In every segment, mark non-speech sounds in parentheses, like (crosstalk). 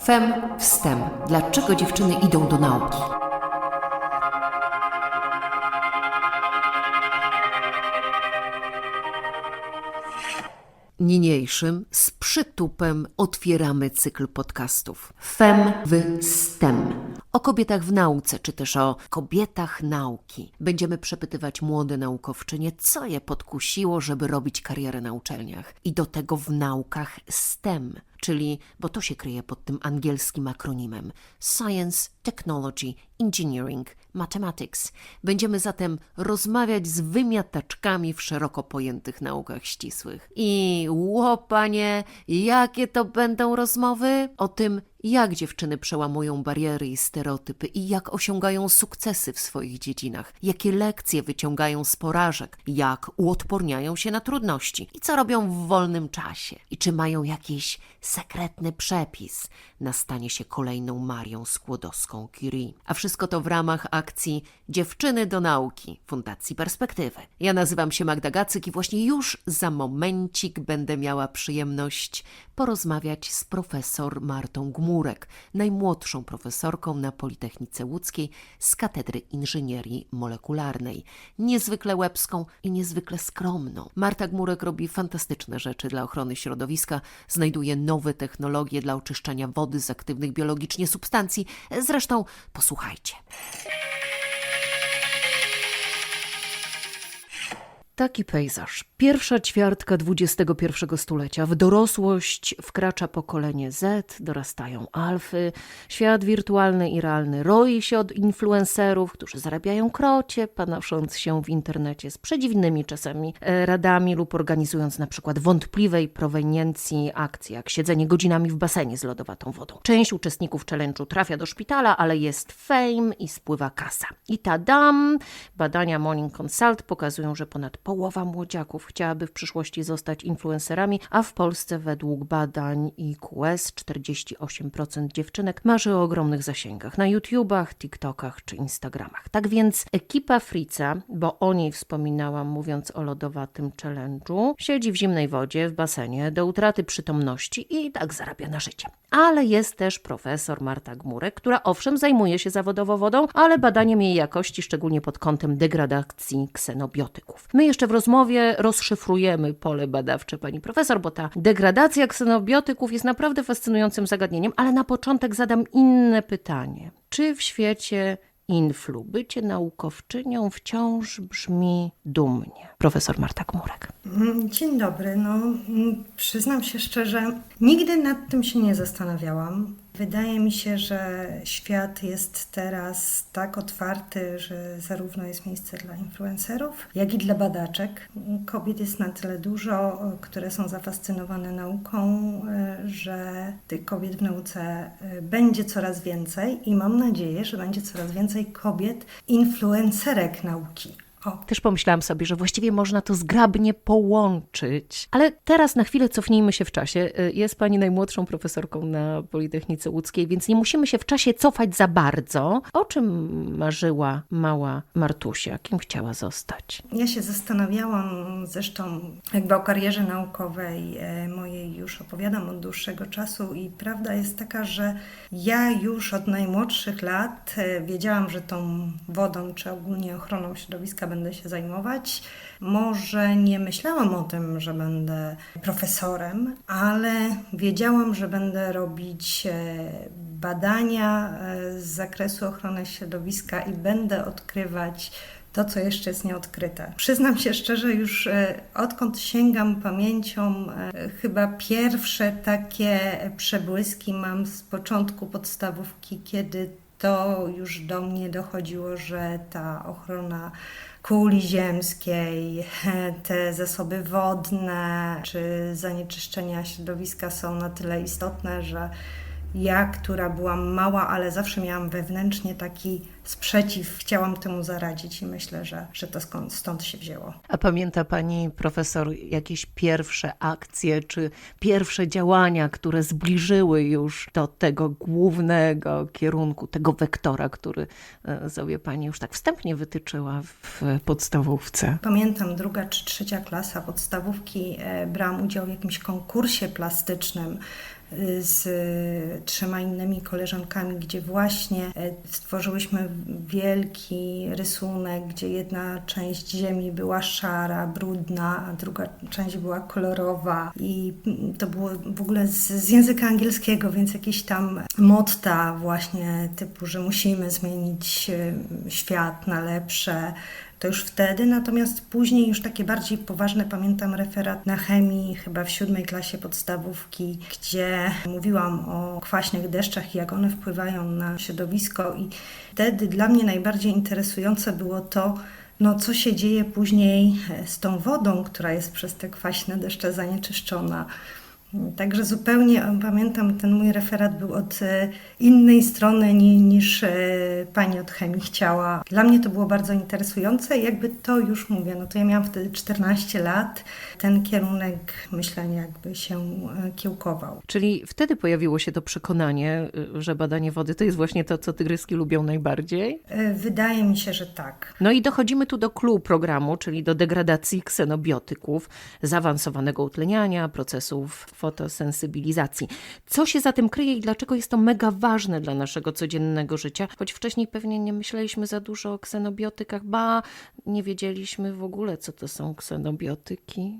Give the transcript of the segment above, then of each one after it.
Fem wstęp. Dlaczego dziewczyny idą do nauki? Niniejszym z przytupem otwieramy cykl podcastów. Fem w STEM. O kobietach w nauce, czy też o kobietach nauki. Będziemy przepytywać młode naukowczynie, co je podkusiło, żeby robić karierę na uczelniach. I do tego w naukach STEM, czyli, bo to się kryje pod tym angielskim akronimem Science, Technology, Engineering, Mathematics. Będziemy zatem rozmawiać z wymiataczkami w szeroko pojętych naukach ścisłych. I łopanie, jakie to będą rozmowy? O tym, jak dziewczyny przełamują bariery i stereotypy i jak osiągają sukcesy w swoich dziedzinach, jakie lekcje wyciągają z porażek, jak uodporniają się na trudności i co robią w wolnym czasie i czy mają jakiś sekretny przepis na stanie się kolejną Marią Skłodowską-Curie. A wszystko to w ramach akcji Dziewczyny do Nauki Fundacji Perspektywy. Ja nazywam się Magda Gacyk i właśnie już za momencik będę miała przyjemność porozmawiać z profesor Martą Gmurek, najmłodszą profesorką na Politechnice Łódzkiej z Katedry Inżynierii Molekularnej. Niezwykle łebską i niezwykle skromną. Marta Gmurek robi fantastyczne rzeczy dla ochrony środowiska, znajduje nowe technologie dla oczyszczania wody z aktywnych biologicznie substancji. Zresztą posłuchajcie. Taki pejzaż. Pierwsza ćwiartka XXI stulecia. W dorosłość wkracza pokolenie Z, dorastają alfy. Świat wirtualny i realny roi się od influencerów, którzy zarabiają krocie, panosząc się w internecie z przedziwnymi czasami e, radami lub organizując na przykład wątpliwej proweniencji akcji, jak siedzenie godzinami w basenie z lodowatą wodą. Część uczestników challenge'u trafia do szpitala, ale jest fame i spływa kasa. I tadam! Badania Morning Consult pokazują, że ponad połowa młodziaków chciałaby w przyszłości zostać influencerami, a w Polsce według badań IQS 48% dziewczynek marzy o ogromnych zasięgach na YouTubach, TikTokach czy Instagramach. Tak więc ekipa Frica, bo o niej wspominałam mówiąc o lodowatym challenge'u, siedzi w zimnej wodzie, w basenie do utraty przytomności i tak zarabia na życie. Ale jest też profesor Marta Gmurek, która owszem zajmuje się zawodowo wodą, ale badaniem jej jakości, szczególnie pod kątem degradacji ksenobiotyków. My jeszcze w rozmowie rozszyfrujemy pole badawcze pani profesor, bo ta degradacja ksenobiotyków jest naprawdę fascynującym zagadnieniem, ale na początek zadam inne pytanie. Czy w świecie influ bycie naukowczynią wciąż brzmi dumnie? Profesor Marta Gmurek. Mm, Dzień dobry. No, mm, przyznam się szczerze, nigdy nad tym się nie zastanawiałam. Wydaje mi się, że świat jest teraz tak otwarty, że zarówno jest miejsce dla influencerów, jak i dla badaczek. Kobiet jest na tyle dużo, które są zafascynowane nauką, że tych kobiet w nauce e, będzie coraz więcej i mam nadzieję, że będzie coraz więcej kobiet influencerek nauki. O, Też pomyślałam sobie, że właściwie można to zgrabnie połączyć. Ale teraz na chwilę cofnijmy się w czasie. Y, Jest pani najmłodszą profesorką na Politechnice Łódzkiej, więc nie musimy się w czasie cofać za bardzo. O czym marzyła mała Martusia? Kim chciała zostać? Ja się zastanawiałam, zresztą jakby o karierze naukowej e, mojej już opowiadam od dłuższego czasu i prawda jest taka, że ja już od najmłodszych lat e, wiedziałam, że tą wodą czy ogólnie ochroną środowiska będę się zajmować. Może nie myślałam o tym, że będę profesorem, ale wiedziałam, że będę robić e, badania e, z zakresu ochrony środowiska i będę odkrywać to, co jeszcze jest nieodkryte. Przyznam się szczerze, już e, odkąd sięgam pamięcią, chyba pierwsze takie przebłyski mam z początku podstawówki, kiedy to już do mnie dochodziło, że ta ochrona kuli ziemskiej, (laughs) te zasoby wodne czy zanieczyszczenia środowiska są na tyle istotne, że ja, która byłam mała, ale zawsze miałam wewnętrznie taki sprzeciw, chciałam temu zaradzić i myślę, że, że to skąd, stąd się wzięło. A pamięta pani profesor jakieś pierwsze akcje czy pierwsze działania, które zbliżyły już do tego głównego kierunku, tego wektora, który e, sobie pani już tak wstępnie wytyczyła w podstawówce? Pamiętam druga czy trzecia klasa podstawówki, e, brałam udział w jakimś konkursie plastycznym z y, trzema innymi koleżankami, gdzie właśnie e, stworzyłyśmy wielki rysunek, gdzie jedna część ziemi była szara, brudna, a druga część była kolorowa. I mm, to było w ogóle z, z języka angielskiego, więc jakieś tam motta właśnie typu, że musimy zmienić y, świat na lepsze, to już wtedy, natomiast później już takie bardziej poważne, pamiętam referat na chemii, chyba w siódmej klasie podstawówki, gdzie mówiłam o kwaśnych deszczach i jak one wpływają na środowisko i wtedy dla mnie najbardziej interesujące było to, no co się dzieje później z tą wodą, która jest przez te kwaśne deszcze zanieczyszczona. Także zupełnie pamiętam, ten mój referat był od e, innej strony ni- niż e, pani od chemii chciała. Dla mnie to było bardzo interesujące jakby to już mówię, no to ja miałam wtedy 14 lat, ten kierunek myślenia jakby się e, kiełkował. Czyli wtedy pojawiło się to przekonanie, że badanie wody to jest właśnie to, co tygryski lubią najbardziej. Wydaje mi się, że tak. No i dochodzimy tu do clue programu, czyli do degradacji ksenobiotyków, zaawansowanego utleniania, procesów fotosensybilizacji. Co się za tym kryje i dlaczego jest to mega ważne dla naszego codziennego życia? Choć wcześniej pewnie nie myśleliśmy za dużo o ksenobiotykach, ba, nie wiedzieliśmy w ogóle, co to są ksenobiotyki.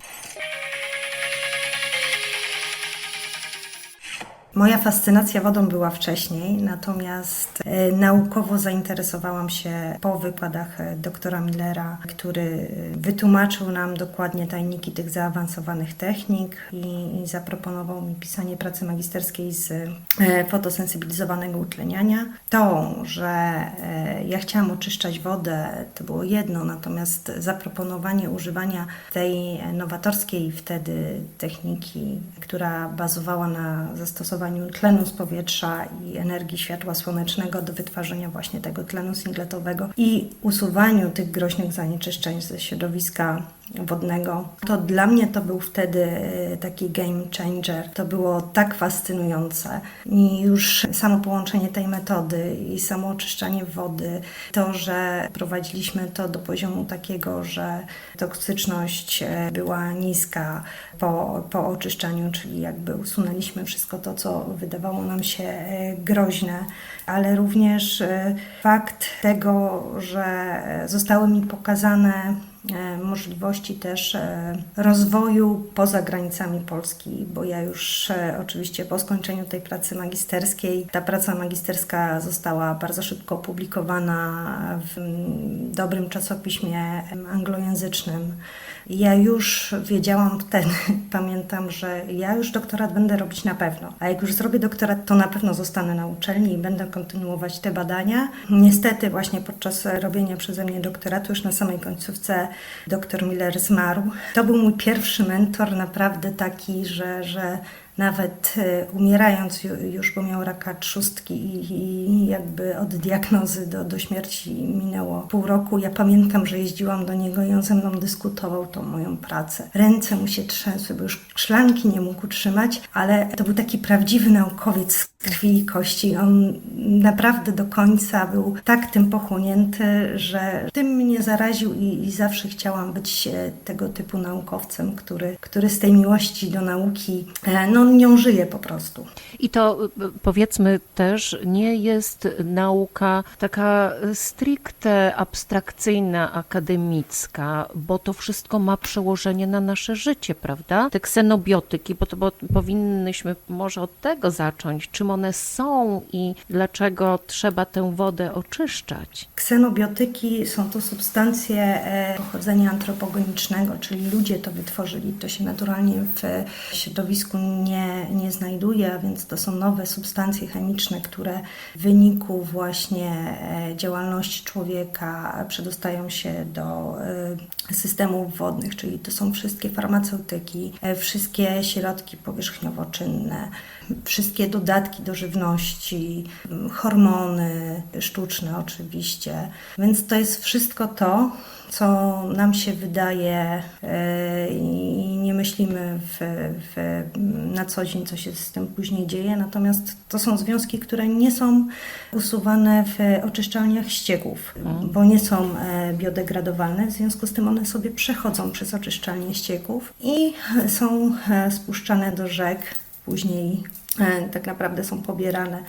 Moja fascynacja wodą była wcześniej, natomiast e, naukowo zainteresowałam się po wykładach e, doktora Millera, który e, wytłumaczył nam dokładnie tajniki tych zaawansowanych technik i, i zaproponował mi pisanie pracy magisterskiej z fotosensybilizowanego utleniania. To, że ja chciałam oczyszczać wodę, to było jedno, natomiast zaproponowanie używania tej nowatorskiej wtedy techniki, która bazowała na zastosowaniu tlenu z powietrza i energii światła słonecznego do wytwarzania właśnie tego tlenu singletowego i usuwaniu tych groźnych zanieczyszczeń ze środowiska wodnego. To dla mnie to był wtedy e, taki game changer. To było tak fascynujące. I już samo połączenie tej metody i samo oczyszczanie wody, to, że prowadziliśmy to do poziomu takiego, że toksyczność e, była niska po, po oczyszczaniu, czyli jakby usunęliśmy wszystko to, co wydawało nam się e, groźne, ale również e, fakt tego, że zostały mi pokazane e, możliwości też rozwoju poza granicami Polski, bo ja już oczywiście po skończeniu tej pracy magisterskiej, ta praca magisterska została bardzo szybko opublikowana w dobrym czasopiśmie anglojęzycznym. Ja już wiedziałam wtedy, (laughs) pamiętam, że ja już doktorat będę robić na pewno, a jak już zrobię doktorat, to na pewno zostanę na uczelni i będę kontynuować te badania. Niestety właśnie podczas robienia przeze mnie doktoratu, już na samej końcówce dr Miller zmarł. To był mój pierwszy mentor, naprawdę taki, że, że nawet e, umierając ju- już, bo miał raka trzustki i, jakby od diagnozy do, do śmierci minęło pół roku. Ja pamiętam, że jeździłam do niego i on ze mną dyskutował tą moją pracę. Ręce mu się trzęsły, bo już szklanki nie mógł utrzymać, ale to był taki prawdziwy naukowiec krwi i kości. On naprawdę do końca był tak tym pochłonięty, że tym mnie zaraził i, i zawsze chciałam być e, tego typu naukowcem, który, który z tej miłości do nauki, e, no nią żyje po prostu. I to y, powiedzmy też nie jest nauka taka stricte abstrakcyjna, akademicka, bo to wszystko ma przełożenie na nasze życie, prawda? Te ksenobiotyki, bo to bo powinnyśmy może od tego zacząć, czym one są i dlaczego trzeba tę wodę oczyszczać. Ksenobiotyki są to substancje e, pochodzenia antropogenicznego, czyli ludzie to wytworzyli. To się naturalnie w środowisku nie, nie znajduje, a więc to są nowe substancje chemiczne, które w wyniku właśnie e, działalności człowieka przedostają się do e, systemów wodnych, czyli to są wszystkie farmaceutyki, wszystkie środki powierzchniowo-czynne, wszystkie dodatki do żywności, hormony sztuczne oczywiście. Więc to jest wszystko to, co nam się wydaje e, i nie myślimy w, w, na co dzień, co się z tym później dzieje. Natomiast to są związki, które nie są usuwane w oczyszczalniach ścieków, bo nie są e, biodegradowalne. W związku z tym one sobie przechodzą przez oczyszczalnie ścieków i są e, spuszczane do rzek, później tak naprawdę są pobierane.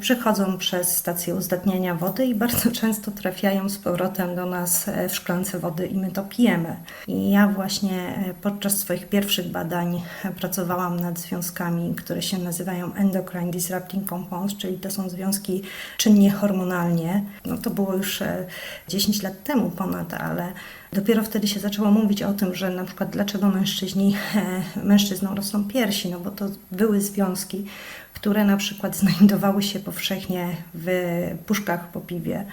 Przychodzą przez stację uzdatniania wody i bardzo (laughs) często trafiają z powrotem do nas e, w szklance wody i my to pijemy. I ja właśnie e, podczas swoich pierwszych badań e, pracowałam nad związkami, które się nazywają endocrine disrupting compounds, czyli to są związki czynnie hormonalnie. No to było już e, 10 lat temu ponad, ale Dopiero wtedy się zaczęło mówić o tym, że na przykład dlaczego mężczyźni, mężczyznom rosną piersi, no bo to były związki, które na przykład znajdowały się powszechnie w puszkach po piwie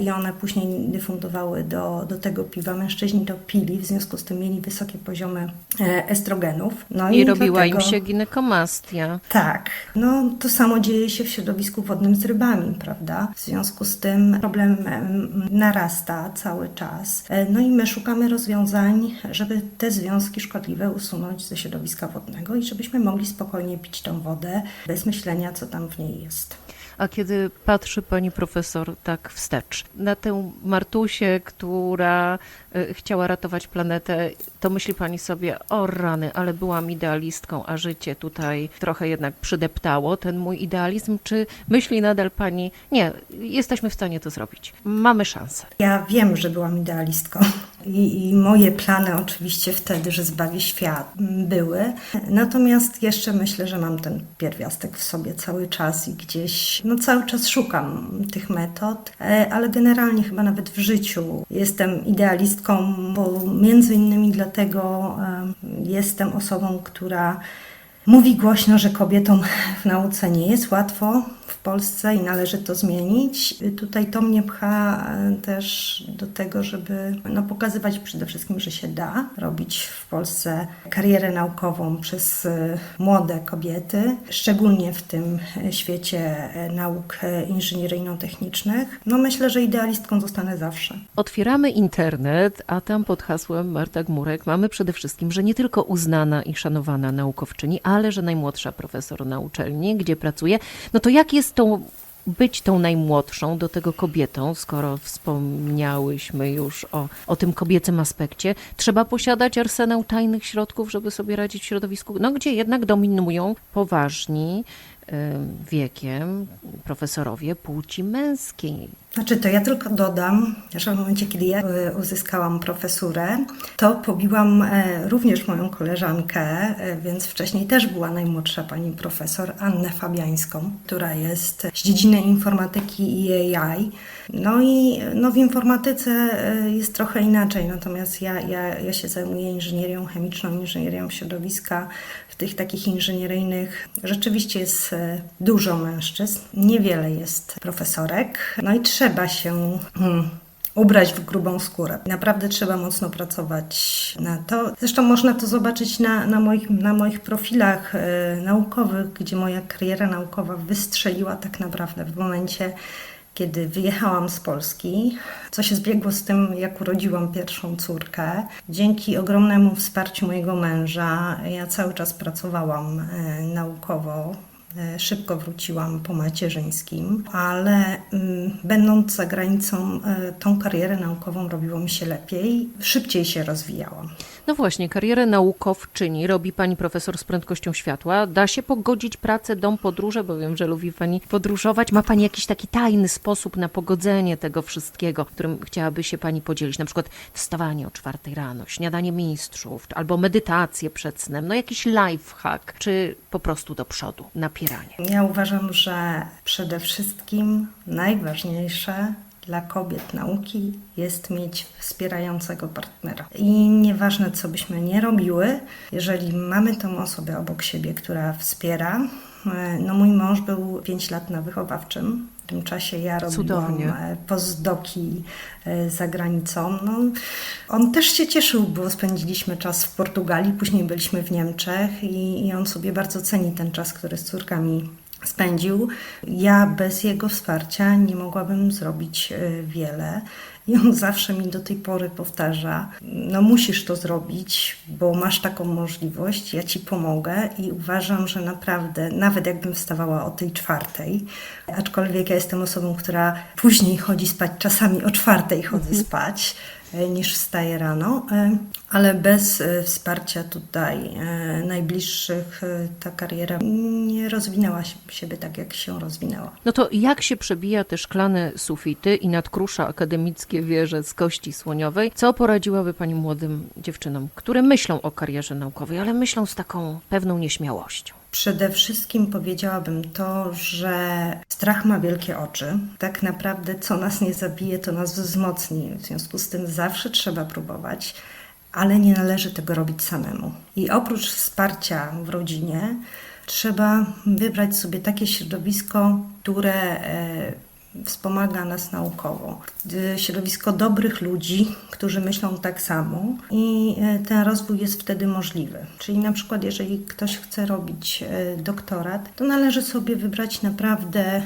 i one później dyfundowały do, do tego piwa. Mężczyźni to pili, w związku z tym mieli wysokie poziomy e, estrogenów. No I robiła im dlatego- się ginekomastia. tak, no to samo dzieje się w środowisku wodnym z rybami, prawda? W związku z tym problem em, narasta cały czas. E, No i my szukamy rozwiązań, żeby te związki szkodliwe usunąć ze środowiska wodnego i żebyśmy mogli spokojnie pić tą wodę bez myślenia, co tam w niej jest. A kiedy patrzy pani profesor tak wstecz na tę Martusię, która y, chciała ratować planetę, to myśli pani sobie, o rany, ale byłam idealistką, a życie tutaj trochę jednak przydeptało ten mój idealizm, czy myśli nadal pani, nie, jesteśmy w stanie to zrobić, mamy szansę. Ja wiem, że byłam idealistką i, i moje plany oczywiście wtedy, że zbawię świat, były. Natomiast jeszcze myślę, że mam ten pierwiastek w sobie cały czas i gdzieś, no cały czas szukam tych metod, e, ale generalnie chyba nawet w życiu jestem idealistką, bo między innymi dlatego jestem osobą, która Mówi głośno, że kobietom w nauce nie jest łatwo w Polsce i należy to zmienić. Tutaj to mnie pcha e, też do tego, żeby no, pokazywać przede wszystkim, że się da robić w Polsce karierę naukową przez e, młode kobiety, szczególnie w tym e, świecie nauk inżynieryjno-technicznych. No myślę, że idealistką zostanę zawsze. Otwieramy internet, a tam pod hasłem Marta Gmurek mamy przede wszystkim, że nie tylko uznana i szanowana naukowczyni, ale że najmłodsza profesor na uczelni, gdzie pracuje. No to jak jest tą być tą najmłodszą, do tego kobietą, skoro wspomniałyśmy już o, o tym kobiecym aspekcie, trzeba posiadać arsenał tajnych środków, żeby sobie radzić w środowisku, no gdzie jednak dominują poważni wiekiem profesorowie płci męskiej. Znaczy, to ja tylko dodam, że w momencie, kiedy ja e, uzyskałam profesurę, to pobiłam e, również moją koleżankę, e, więc wcześniej też była najmłodsza pani profesor, Annę Fabiańską, która jest z dziedziny informatyki i AI. No i no, w informatyce jest trochę inaczej, natomiast ja, ja, ja się zajmuję inżynierią chemiczną, inżynierią środowiska. W tych takich inżynieryjnych rzeczywiście jest dużo mężczyzn, niewiele jest profesorek, no i trzeba się hmm, ubrać w grubą skórę. Naprawdę trzeba mocno pracować na to. Zresztą można to zobaczyć na, na, moich, na moich profilach e, naukowych, gdzie moja kariera naukowa wystrzeliła tak naprawdę w momencie, kiedy wyjechałam z Polski, co się zbiegło z tym, jak urodziłam pierwszą córkę. Dzięki ogromnemu wsparciu mojego męża, ja cały czas pracowałam e, naukowo. E, Szybko wróciłam po macierzyńskim, ale mm, będąc za granicą, e, tą karierę naukową robiło mi się lepiej, szybciej się rozwijałam. No właśnie, karierę naukowczyni robi pani profesor z prędkością światła. Da się pogodzić pracę, dom, podróże, bo wiem, że lubi pani podróżować. Ma pani jakiś taki tajny sposób na pogodzenie tego wszystkiego, którym chciałaby się pani podzielić? Na przykład wstawanie o czwartej rano, śniadanie mistrzów, albo medytację przed snem, no jakiś lifehack, czy po prostu do przodu, napieranie. Ja uważam, że przede wszystkim najważniejsze dla kobiet nauki jest mieć wspierającego partnera. I nieważne, co byśmy nie robiły, jeżeli mamy tą osobę obok siebie, która wspiera, no mój mąż był 5 lat na wychowawczym. W tym czasie ja robiłam Cudownie. e, postdoki e, za granicą. No, on też się cieszył, bo spędziliśmy czas w Portugalii, później byliśmy w Niemczech i, i on sobie bardzo ceni ten czas, który z córkami spędził. Ja bez jego wsparcia nie mogłabym zrobić e, wiele. I on (laughs) zawsze mi do tej pory powtarza: No, musisz to zrobić, bo masz taką możliwość, ja ci pomogę. I uważam, że naprawdę, nawet jakbym wstawała o tej czwartej, aczkolwiek ja jestem osobą, która później chodzi spać, czasami o czwartej chodzę spać e, niż wstaję rano, e, ale bez e, wsparcia tutaj e, najbliższych e, ta kariera nie rozwinęła się- siebie tak, jak się rozwinęła. No to jak się przebija te szklane sufity i nadkrusza akademickie wieże z kości słoniowej? Co poradziłaby Pani młodym dziewczynom, które myślą o karierze naukowej, ale myślą z taką pewną nieśmiałością? Przede wszystkim powiedziałabym to, że strach ma wielkie oczy. Tak naprawdę, co nas nie zabije, to nas wzmocni. W związku z tym zawsze trzeba próbować, ale nie należy tego robić samemu. I oprócz wsparcia w rodzinie, trzeba wybrać sobie takie środowisko, które e, wspomaga nas naukowo. Środowisko dobrych ludzi, którzy myślą tak samo i e, ten rozwój jest wtedy możliwy. Czyli na przykład jeżeli ktoś chce robić e, doktorat, to należy sobie wybrać naprawdę e,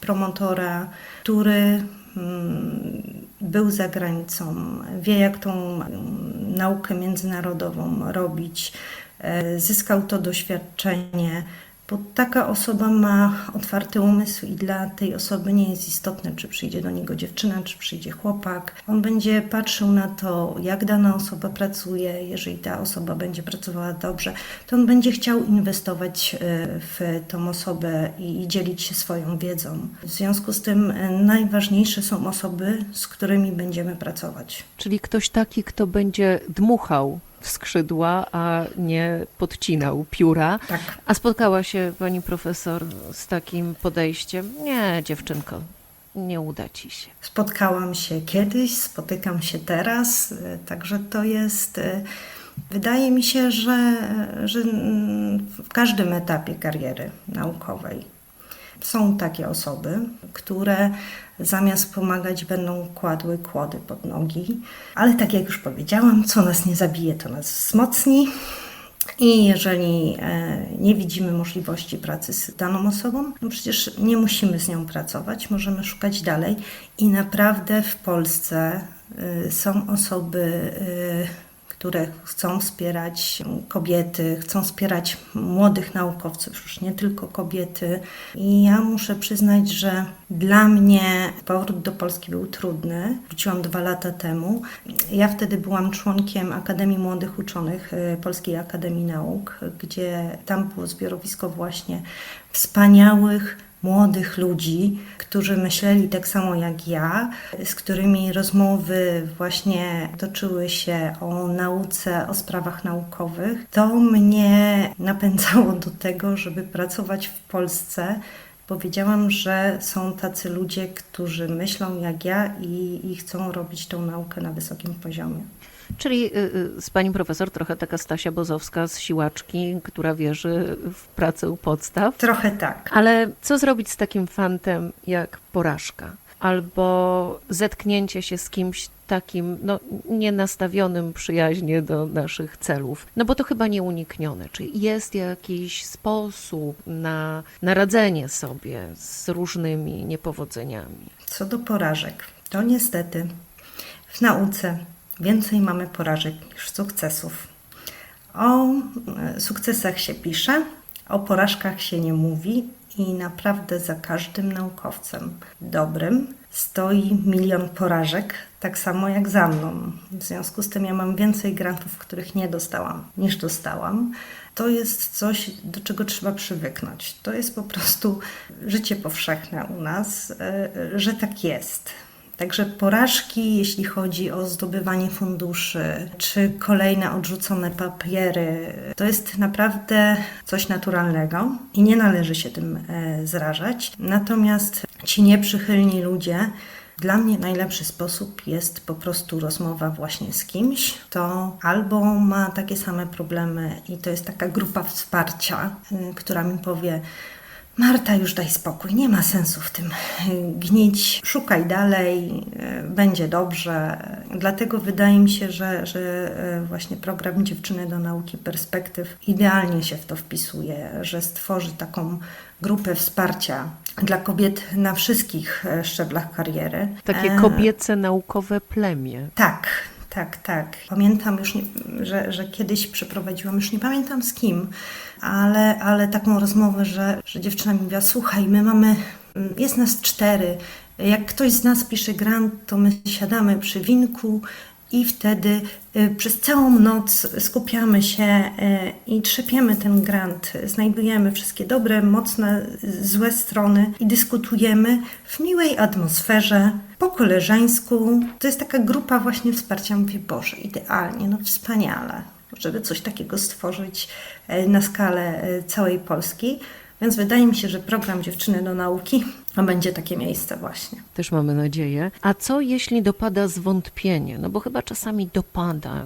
promotora, który mm, był za granicą, wie jak tą mm, naukę międzynarodową robić, zyskał to doświadczenie, bo taka osoba ma otwarty umysł i dla tej osoby nie jest istotne, czy przyjdzie do niego dziewczyna, czy przyjdzie chłopak. On będzie patrzył na to, jak dana osoba pracuje. Jeżeli ta osoba będzie pracowała dobrze, to on będzie chciał inwestować e, w tą osobę i, dzielić się swoją wiedzą. W związku z tym e, najważniejsze są osoby, z którymi będziemy pracować. Czyli ktoś taki, kto będzie dmuchał w skrzydła, a nie podcinał pióra. Tak. A spotkała się pani profesor z takim podejściem? Nie, dziewczynko, nie uda ci się. Spotkałam się kiedyś, spotykam się teraz, e, także to jest. e, Wydaje mi się, że, że mm, w każdym etapie kariery naukowej są takie osoby, które zamiast pomagać, będą kładły kłody pod nogi. Ale tak jak już powiedziałam, co nas nie zabije, to nas wzmocni. I jeżeli e, nie widzimy możliwości pracy z daną osobą, no przecież nie musimy z nią pracować, możemy szukać dalej. I naprawdę w Polsce y, są osoby, y, które chcą wspierać kobiety, chcą wspierać młodych naukowców, już nie tylko kobiety. I ja muszę przyznać, że dla mnie powrót do Polski był trudny. Wróciłam dwa lata temu. Ja wtedy byłam członkiem Akademii Młodych Uczonych y, Polskiej Akademii Nauk, gdzie tam było zbiorowisko właśnie wspaniałych, młodych ludzi, którzy myśleli tak samo jak ja, z którymi rozmowy właśnie toczyły się o nauce, o sprawach naukowych, to mnie napędzało do tego, żeby pracować w Polsce. Powiedziałam, że są tacy ludzie, którzy myślą jak ja i, i chcą robić tą naukę na wysokim poziomie. Czyli y, y, z pani profesor trochę taka Stasia Bozowska z siłaczki, która wierzy w pracę u podstaw. Trochę tak. Ale co zrobić z takim fantem jak porażka? Albo zetknięcie się z kimś takim, no, nienastawionym przyjaźnie do naszych celów. No bo to chyba nieuniknione. Czy jest jakiś sposób na, na radzenie sobie z różnymi niepowodzeniami? Co do porażek, to niestety w nauce więcej mamy porażek niż sukcesów. O e, sukcesach się pisze, o porażkach się nie mówi i naprawdę za każdym naukowcem dobrym stoi milion porażek, tak samo jak za mną. W związku z tym ja mam więcej grantów, których nie dostałam, niż dostałam. To jest coś, do czego trzeba przywyknąć. To jest po prostu życie powszechne u nas, e, że tak jest. Także porażki, jeśli chodzi o zdobywanie funduszy, czy kolejne odrzucone papiery, to jest naprawdę coś naturalnego i nie należy się tym e, zrażać. Natomiast ci nieprzychylni ludzie, dla mnie najlepszy sposób jest po prostu rozmowa właśnie z kimś, kto albo ma takie same problemy i to jest taka grupa wsparcia, y, która mi powie, Marta, już daj spokój, nie ma sensu w tym gnić, szukaj dalej, będzie dobrze. Dlatego wydaje mi się, że, że e, właśnie program Dziewczyny do Nauki Perspektyw idealnie się w to wpisuje, że stworzy taką grupę wsparcia dla kobiet na wszystkich e, szczeblach kariery. Takie E, kobiece naukowe plemię. tak, tak, tak. Pamiętam już, że, że kiedyś przeprowadziłam, już nie pamiętam z kim, ale, ale taką rozmowę, że, że dziewczyna mi mówiła, słuchaj, my mamy, jest nas cztery, jak ktoś z nas pisze grant, to my siadamy przy winku i wtedy y, przez całą noc skupiamy się y, i trzepiemy ten grant, znajdujemy wszystkie dobre, mocne, złe strony i dyskutujemy w miłej atmosferze, po koleżeńsku. To jest taka grupa właśnie wsparcia. Mówię, Boże, idealnie, no wspaniale, żeby coś takiego stworzyć e, na skalę e, całej Polski. Więc wydaje mi się, że program Dziewczyny do Nauki (laughs) będzie takie miejsce właśnie. Też mamy nadzieję. A co jeśli dopada zwątpienie? No bo chyba czasami dopada,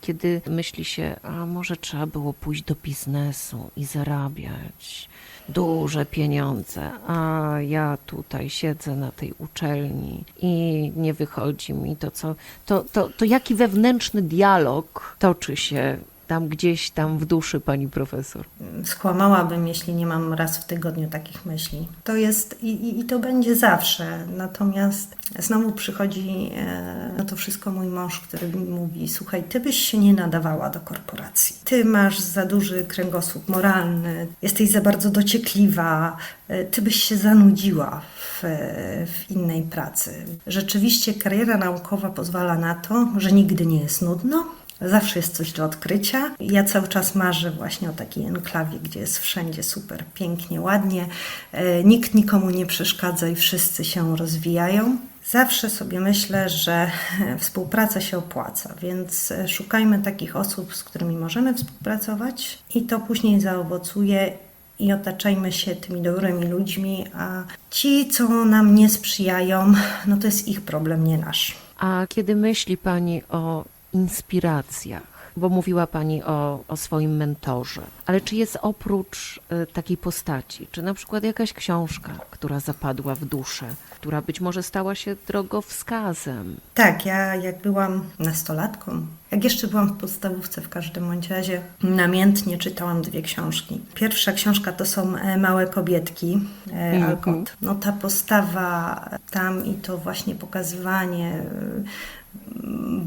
kiedy myśli się, a może trzeba było pójść do biznesu i zarabiać duże pieniądze, a ja tutaj siedzę na tej uczelni i nie wychodzi mi to, co. To, to, to jaki wewnętrzny dialog toczy się tam gdzieś tam w duszy pani profesor? skłamałabym, jeśli nie mam raz w tygodniu takich myśli. To jest i, i, i to będzie zawsze. Natomiast znowu przychodzi e, na to wszystko mój mąż, który mi mówi: Słuchaj, ty byś się nie nadawała do korporacji. Ty masz za duży kręgosłup moralny, jesteś za bardzo dociekliwa, e, ty byś się zanudziła w, e, w innej pracy. Rzeczywiście kariera naukowa pozwala na to, że nigdy nie jest nudno. Zawsze jest coś do odkrycia. Ja cały czas marzę właśnie o takiej enklawie, gdzie jest wszędzie super, pięknie, ładnie. E, Nikt nikomu nie przeszkadza i wszyscy się rozwijają. Zawsze sobie myślę, że (laughs) współpraca się opłaca, więc e, szukajmy takich osób, z którymi możemy współpracować i to później zaowocuje i otaczajmy się tymi dobrymi ludźmi, a ci, co nam nie sprzyjają, no to jest ich problem, nie nasz. A kiedy myśli Pani o inspiracjach, bo mówiła Pani o, o swoim mentorze, ale czy jest oprócz y, takiej postaci, czy na przykład jakaś książka, która zapadła w duszę, która być może stała się drogowskazem? Tak, ja jak byłam nastolatką, jak jeszcze byłam w podstawówce w każdym bądź razie, namiętnie czytałam dwie książki. Pierwsza książka to są e, Małe kobietki, Mhm. Alcott. No ta postawa tam i to właśnie pokazywanie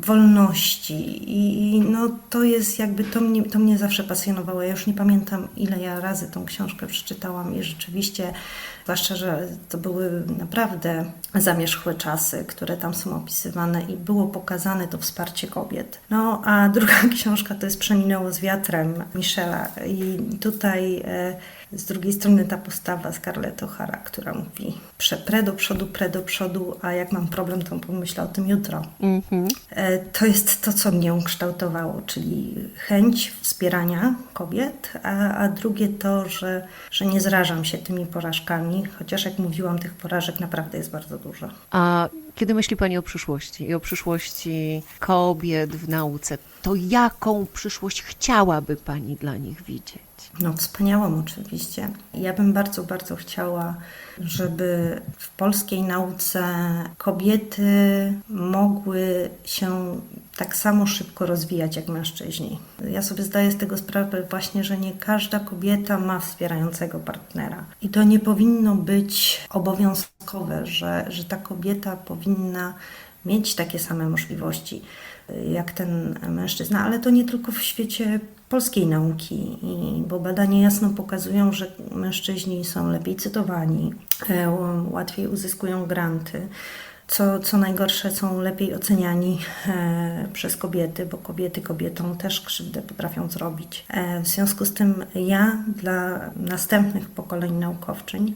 wolności i, no to jest jakby, to mnie, to mnie zawsze pasjonowało. Ja już nie pamiętam ile ja razy tą książkę przeczytałam i rzeczywiście, zwłaszcza, że to były naprawdę zamierzchłe czasy, które tam są opisywane i było pokazane to wsparcie kobiet. No a druga (laughs) książka to jest Przeminęło z wiatrem Michela i tutaj e, z drugiej strony ta postawa Scarlett O'Hara, która mówi pre do przodu, pre do przodu, a jak mam problem, to pomyślę o tym jutro. Mhm. E, To jest to, co mnie ukształtowało, czyli chęć wspierania kobiet, a, a drugie to, że, że nie zrażam się tymi porażkami, chociaż jak mówiłam, tych porażek naprawdę jest bardzo dużo. A kiedy myśli Pani o przyszłości i o przyszłości kobiet w nauce, to jaką przyszłość chciałaby Pani dla nich widzieć? No, wspaniałą oczywiście. Ja bym bardzo, bardzo chciała, żeby w polskiej nauce kobiety mogły się tak samo szybko rozwijać jak mężczyźni. Ja sobie zdaję z tego sprawę właśnie, że nie każda kobieta ma wspierającego partnera. I to nie powinno być obowiązkowe, że, że ta kobieta powinna mieć takie same możliwości jak ten mężczyzna, ale to nie tylko w świecie polskiej nauki, bo badania jasno pokazują, że mężczyźni są lepiej cytowani, e, łatwiej uzyskują granty. Co, co najgorsze, są lepiej oceniani e, przez kobiety, bo kobiety kobietom też krzywdę potrafią zrobić. E, w związku z tym, ja dla następnych pokoleń naukowczyń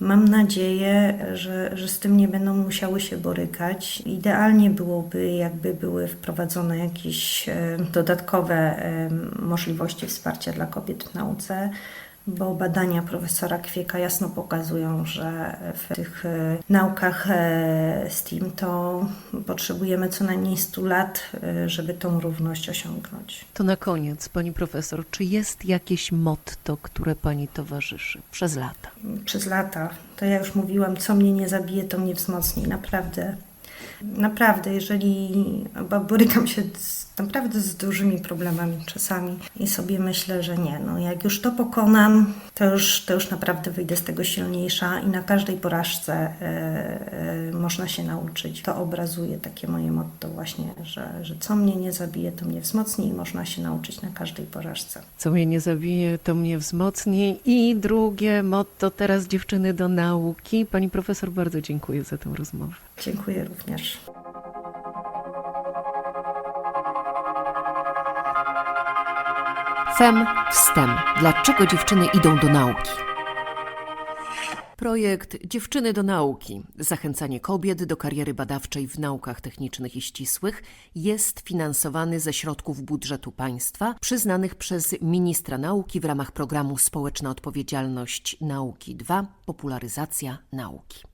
Mam nadzieję, że, że z tym nie będą musiały się borykać. Idealnie byłoby, jakby były wprowadzone jakieś e, dodatkowe e, możliwości wsparcia dla kobiet w nauce. Bo badania profesora Kwieka jasno pokazują, że w tych e, naukach e, STEAM to potrzebujemy co najmniej 100 lat, e, żeby tą równość osiągnąć. To na koniec, pani profesor, czy jest jakieś motto, które pani towarzyszy przez lata? Przez lata, to ja już mówiłam, co mnie nie zabije, to mnie wzmocni. Naprawdę, naprawdę, jeżeli bo borykam się z, naprawdę z dużymi problemami czasami i sobie myślę, że nie, no jak już to pokonam, to już, to już naprawdę wyjdę z tego silniejsza i na każdej porażce e, e, można się nauczyć. To obrazuje takie moje motto właśnie, że, że co mnie nie zabije, to mnie wzmocni i można się nauczyć na każdej porażce. Co mnie nie zabije, to mnie wzmocni. I drugie motto teraz dziewczyny do nauki. Pani profesor, bardzo dziękuję za tę rozmowę. Dziękuję również. FEM Wstęp. Dlaczego dziewczyny idą do nauki? Projekt Dziewczyny do nauki, zachęcanie kobiet do kariery badawczej w naukach technicznych i ścisłych jest finansowany ze środków budżetu państwa przyznanych przez ministra nauki w ramach programu Społeczna Odpowiedzialność Nauki 2 Popularyzacja nauki.